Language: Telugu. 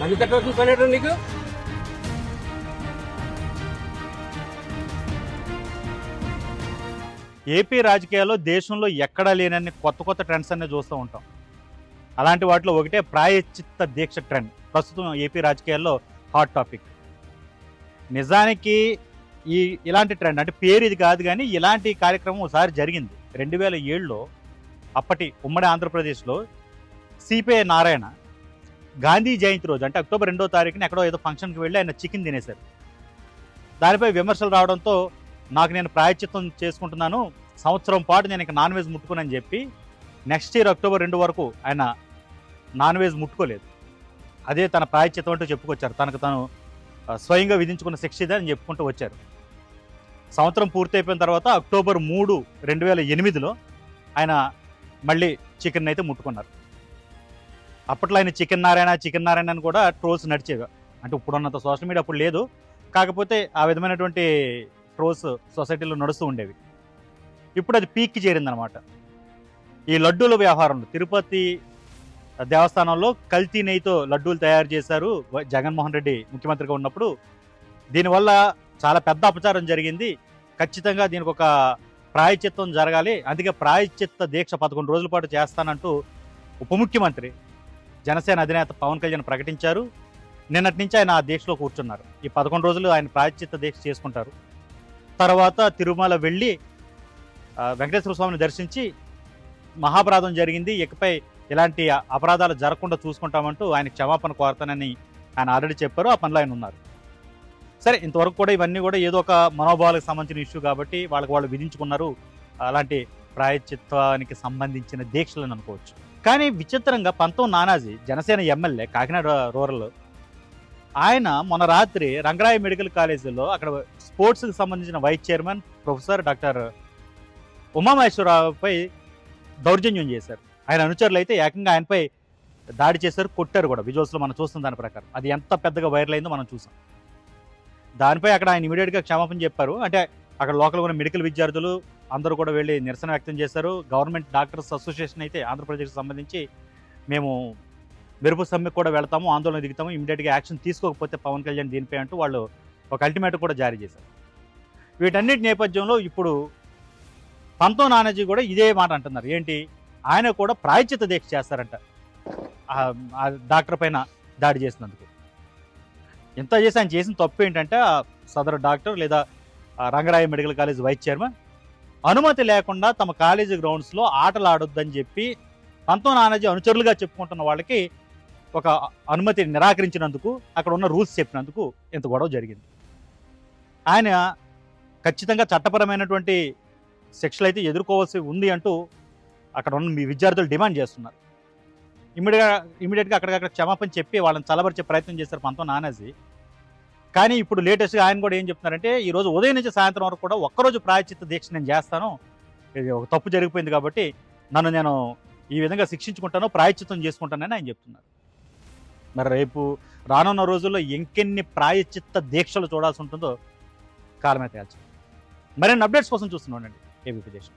నన్ను తిట్టవలసిన పని నీకు? ఏపీ రాజకీయాల్లో దేశంలో ఎక్కడా లేనన్ని కొత్త కొత్త ట్రెండ్స్ అన్నీ చూస్తూ ఉంటాం. అలాంటి వాటిలో ఒకటే ప్రాయశ్చిత్త దీక్ష ట్రెండ్ ప్రస్తుతం ఏపీ రాజకీయాల్లో హాట్ టాపిక్ నిజానికి ఈ ఇలాంటి ట్రెండ్ అంటే పేరు ఇది కాదు కానీ ఇలాంటి కార్యక్రమం ఒకసారి జరిగింది. రెండు వేల ఏడులో అప్పటి ఉమ్మడి ఆంధ్రప్రదేశ్లో సిపిఐ నారాయణ గాంధీ జయంతి రోజు అంటే అక్టోబర్ రెండో తారీఖున ఎక్కడో ఏదో ఫంక్షన్కి వెళ్ళి ఆయన చికెన్ తినేశారు. దానిపై విమర్శలు రావడంతో నాకు నేను ప్రాయశ్చిత్తం చేసుకుంటున్నాను సంవత్సరం పాటు నేను ఇక నాన్ వెజ్ ముట్టుకునని చెప్పి నెక్స్ట్ ఇయర్ అక్టోబర్ రెండు వరకు ఆయన నాన్ వెజ్ ముట్టుకోలేదు. అదే తన ప్రాయచిత్వం అంటూ చెప్పుకొచ్చారు. తనకు తను స్వయంగా విధించుకున్న శిక్ష ఇదే అని చెప్పుకుంటూ వచ్చారు. సంవత్సరం పూర్తి అయిపోయిన తర్వాత అక్టోబర్ మూడు రెండు వేల ఎనిమిదిలో ఆయన మళ్ళీ చికెన్ అయితే ముట్టుకున్నారు. అప్పట్లో ఆయన చికెన్ నారాయణ చికెన్ నారాయణ అని కూడా ట్రోల్స్ నడిచేవి. అంటే ఇప్పుడున్నంత సోషల్ మీడియా అప్పుడు లేదు. కాకపోతే ఆ విధమైనటువంటి ట్రోల్స్ సొసైటీలో నడుస్తూ ఉండేవి. ఇప్పుడు అది పీక్కి చేరిందనమాట ఈ లడ్డూల వ్యవహారంలో తిరుపతి దేవస్థానంలో కల్తీ నెయ్యితో లడ్డూలు తయారు చేశారు జగన్మోహన్ రెడ్డి ముఖ్యమంత్రిగా ఉన్నప్పుడు. దీనివల్ల చాలా పెద్ద అపచారం జరిగింది. ఖచ్చితంగా దీనికి ఒక ప్రాయచిత్తం జరగాలి. అందుకే ప్రాయచిత్త దీక్ష పదకొండు రోజుల పాటు చేస్తానంటూ ఉప ముఖ్యమంత్రి జనసేన అధినేత పవన్ కళ్యాణ్ ప్రకటించారు. నిన్నటి నుంచి ఆయన ఆ దీక్షలో కూర్చున్నారు. ఈ పదకొండు రోజులు ఆయన ప్రాయశ్చిత్త దీక్ష చేసుకుంటారు. తర్వాత తిరుమల వెళ్ళి వెంకటేశ్వర స్వామిని దర్శించి మహాపరాధం జరిగింది. ఇకపై ఇలాంటి అపరాధాలు జరగకుండా చూసుకుంటామంటూ ఆయన క్షమాపణ కోరతానని ఆయన ఆల్రెడీ చెప్పారు. ఆ పనిలో ఆయన ఉన్నారు. సరే ఇంతవరకు కూడా ఇవన్నీ కూడా ఏదో ఒక మనోభావాలకు సంబంధించిన ఇష్యూ కాబట్టి వాళ్ళకి వాళ్ళు విధించుకున్నారు. అలాంటి ప్రాయచిత్వానికి సంబంధించిన దీక్షలను అనుకోవచ్చు. కానీ విచిత్రంగా పంతం నానాజీ జనసేన ఎమ్మెల్యే కాకినాడ రూరల్. ఆయన మొన్న రాత్రి రంగరాయ మెడికల్ కాలేజీలో అక్కడ స్పోర్ట్స్కి సంబంధించిన వైస్ చైర్మన్ ప్రొఫెసర్ డాక్టర్ ఉమామహేశ్వరరావుపై దౌర్జన్యం చేశారు. ఆయన అనుచరులు అయితే ఏకంగా ఆయనపై దాడి చేశారు కొట్టారు కూడా. విజువల్స్లో మనం చూస్తున్న దాని ప్రకారం. అది ఎంత పెద్దగా వైరల్ అయిందో మనం చూసాం. దానిపై అక్కడ ఆయన ఇమీడియట్గా క్షమాపణ చెప్పారు. అంటే అక్కడ లోకల్ ఉన్న మెడికల్ విద్యార్థులు అందరూ కూడా వెళ్ళి నిరసన వ్యక్తం చేశారు. గవర్నమెంట్ డాక్టర్స్ అసోసియేషన్ అయితే ఆంధ్రప్రదేశ్కి సంబంధించి మేము మెరుపు సమ్మెకు కూడా వెళ్తాము ఆందోళన దిగుతాము ఇమీడియట్గా యాక్షన్ తీసుకోకపోతే పవన్ కళ్యాణ్ దీనిపై అంటూ వాళ్ళు ఒక అల్టిమేట్ కూడా జారీ చేశారు. వీటన్నిటి నేపథ్యంలో ఇప్పుడు పంతో నానాజీ కూడా ఇదే మాట అంటున్నారు. ఏంటి? ఆయన కూడా ప్రాయచిత దీక్ష చేస్తారంట. డాక్టర్ పైన దాడి చేసినందుకు. ఎంత చేసి ఆయన చేసిన తప్పు ఏంటంటే సదరు డాక్టర్ లేదా Rangaraya medical college vice chairman. అనుమతి లేకుండా తమ కాలేజీ గ్రౌండ్స్లో ఆటలు ఆడొద్దని చెప్పి పంతో నానాజీ అనుచరులుగా చెప్పుకుంటున్న వాళ్ళకి ఒక అనుమతి నిరాకరించినందుకు అక్కడ ఉన్న రూల్స్ చెప్పినందుకు ఇంత గొడవ జరిగింది. ఆయన ఖచ్చితంగా చట్టపరమైనటువంటి శిక్షలు అయితే ఎదుర్కోవాల్సి ఉంది అంటూ అక్కడ ఉన్న మీ విద్యార్థులు డిమాండ్ చేస్తున్నారు. ఇమీడియట్గా ఇమీడియట్గా అక్కడికక్కడ క్షమాపణ చెప్పి వాళ్ళని చలబరిచే ప్రయత్నం చేశారు పంతో నానాజీ. కానీ ఇప్పుడు లేటెస్ట్గా ఆయన కూడా ఏం చెప్తున్నారంటే ఈ రోజు ఉదయం నుంచి సాయంత్రం వరకు కూడా ఒక్కరోజు ప్రాయచిత్త దీక్ష నేను చేస్తాను. ఇది ఒక తప్పు జరిగిపోయింది కాబట్టి నన్ను నేను ఈ విధంగా శిక్షించుకుంటాను ప్రాయచిత్తం చేసుకుంటానని ఆయన చెప్తున్నారు. మరి రేపు రానున్న రోజుల్లో ఇంకెన్ని ప్రాయచిత్త దీక్షలు చూడాల్సి ఉంటుందో కాలమే తేల్చాలి మరిన్ని అప్డేట్స్ కోసం చూస్తున్నానండి ఏబీపీ దేశం